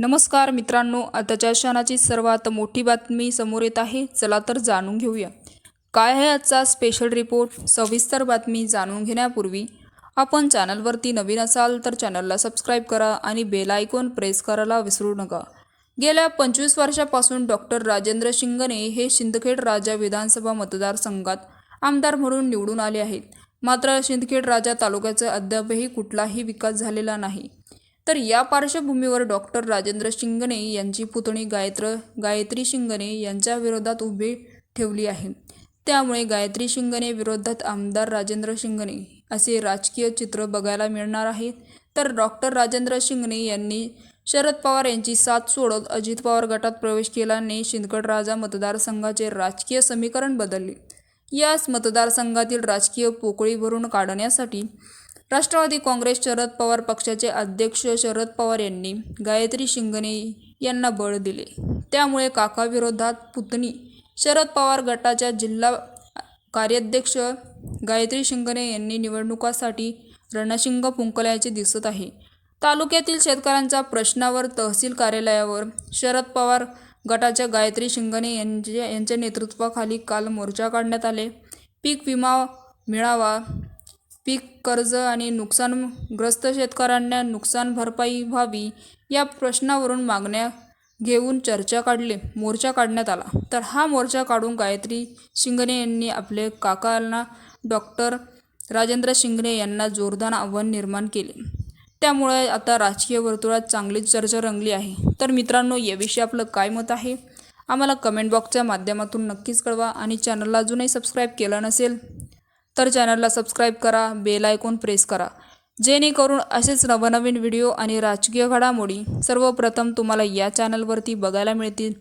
नमस्कार मित्रांनो आताच्या क्षणाची सर्वात मोठी बातमी समोर येत आहे चला तर जाणून घेऊया. काय आहे आजचा स्पेशल रिपोर्ट सविस्तर बातमी जाणून घेण्यापूर्वी आपण चॅनलवरती नवीन असाल तर चॅनलला सबस्क्राईब करा आणि बेल आयकॉन प्रेस करायला विसरू नका. गेल्या पंचवीस वर्षापासून डॉक्टर राजेंद्र शिंगणे हे शिंदखेड राजा विधानसभा मतदारसंघात आमदार म्हणून निवडून आले आहेत. मात्र शिंदखेड राजा तालुक्याचा अद्यापही कुठलाही विकास झालेला नाही. तर या पार्श्वभूमीवर डॉक्टर राजेंद्र शिंगणे यांची पुतणी गायत्र गायत्री शिंगणे यांच्या विरोधात उभी ठेवली आहे. त्यामुळे गायत्री शिंगणे विरोधात आमदार राजेंद्र शिंगणे असे राजकीय चित्र बघायला मिळणार आहे. तर डॉक्टर राजेंद्र शिंगणे यांनी शरद पवार यांची साथ सोडत अजित पवार गटात प्रवेश केल्याने शिंदगडराजा मतदारसंघाचे राजकीय समीकरण बदलले. याच मतदारसंघातील राजकीय पोकळी भरून काढण्यासाठी राष्ट्रवादी काँग्रेस शरद पवार पक्षाचे अध्यक्ष शरद पवार यांनी गायत्री शिंगणे यांना बळ दिले. त्यामुळे काकाविरोधात पुतणी शरद पवार गटाच्या जिल्हा कार्याध्यक्ष गायत्री शिंगणे यांनी निवडणुकासाठी रणशिंग फुंकल्याचे दिसत आहे. तालुक्यातील शेतकऱ्यांच्या प्रश्नावर तहसील कार्यालयावर शरद पवार गटाच्या गायत्री शिंगणे यांच्या यांच्या नेतृत्वाखाली काल मोर्चा काढण्यात आले. पीक विमा मिळावा पीक कर्ज आणि नुकसानग्रस्त शेतकऱ्यांना नुकसान भरपाई व्हावी या प्रश्नावरून मागण्या घेऊन चर्चा काढले. मोर्चा काढण्यात आला. तर हा मोर्चा काढून गायत्री शिंगणे यांनी आपले काकांना डॉक्टर राजेंद्र शिंगणे यांना जोरदार आव्हान निर्माण केले. त्यामुळे आता राजकीय वर्तुळात चांगलीच चर्चा रंगली आहे. तर मित्रांनो याविषयी आपलं काय मत आहे? आम्हाला कमेंट बॉक्सच्या माध्यमातून नक्कीच कळवा आणि चॅनलला अजूनही सबस्क्राईब केलं नसेल तर चॅनलला सबस्क्राईब करा बेल आयकॉन प्रेस करा. जेणेकरून असेच नवनवीन व्हिडिओ आणि राजकीय घडामोडी सर्वप्रथम तुम्हाला या चॅनलवरती बघायला मिळतील.